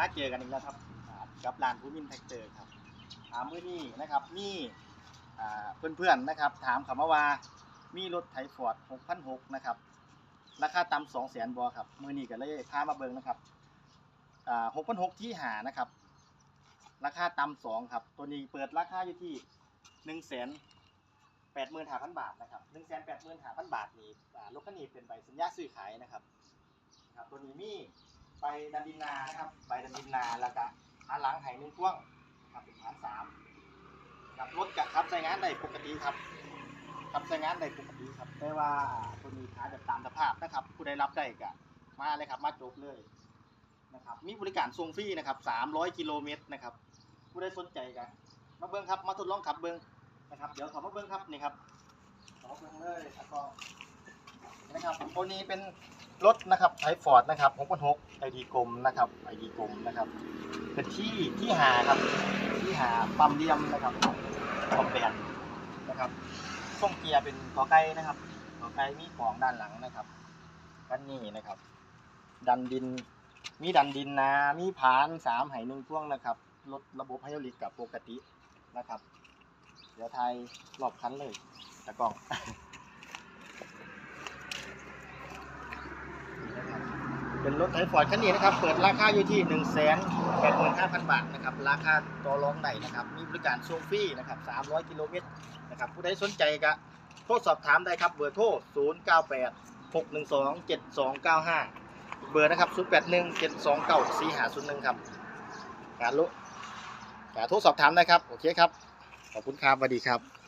มาเจอกันอีกแล้วครับกับร้านภูมินแท็กเตอร์ครับอ่ามื้อนี้นะครับมีอ่เพื่อนๆนะครับ ถามคำมว่ามีรถไถฟอร์ด6,600นะครับราคาต่ำ2แสนบอครับมือนี้ก็เลยพามาเบิ่งนะครับ6,600ที่หานะครับ ราคาต่ำสองครับ ตัวนี้เปิดราคาอยู่ที่1นึ่งแสนแปดหมื่นห้าพันบาทนะครับหนึ่งแสนแปดหมื่นห้าพันบาทนี่อ่ารถคันนี้เป็นใบสัญญาซื้อขายนะครับครับ ตัวนี้มี ใบดันดินนานะครับ ใบดันดินนาแล้วก็ฐาหลังไหหนึ่งพ่วงครับเป็นฐานสามกับรถกับขับใช้งานได้ปกติครับขับใช้งานได้ปกติครับแต่ว่าตัวนี้ขาแบบตามสภาพนะครับ ผู้ใดรับได้ก็มาเลยครับ มาจบเลยนะครับ มีบริการส่งฟรีนะครับ300กิโลเมตรนะครับ ผู้ใดสนใจกันมาเบิ้งครับ มาทดลองขับเบิ้งนะครับ เดี๋ยวขอมาเบิ้งครับนี่ครับขอมาเบิ้งเลยแล้วก็ นะครับตัวนี้เป็นรถนะครับไทฟอร์ดนะครับ6.6ไอดีกลมนะครับไอดีกลมนะครับเป็นที่ที่หาครับที่หาปั๊มเดียมนะครับปั๊มแบนนะครับช่วงเกียร์เป็นกอไก่นะครับกอไก่มีกล่องด้านหลังนะครับคันนี้นะครับ ดันดิน มีดันดินนามีผานสามไหหนึ่งพ่วงนะครับลดระบบไฮดรอลิกกับปกตินะครับ เดี๋ยวไทยรอบคันเลยตะกล้อง เป็นรถไทยฟอร์ดคันนี้นะครับ เปิดราคาอยู่ที่1นึ่งแสนแปดหมื่นห้าพันบาทนะครับ ราคาต่อรองได้นะครับ มีบริการส่งฟรีนะครับสามร้อยกิโลเมตรนะครับ ผู้ใดสนใจก็โทรสอบถามได้ครับเบอร์โทร0 9 8 6 1 2 7 2 9 5เบอร์นะครับ0 8 1 7 2 9 4 5 0 1ครับการลุการโทรสอบถามได้ครับ โอเคครับ ขอบคุณครับสวัสดีครับ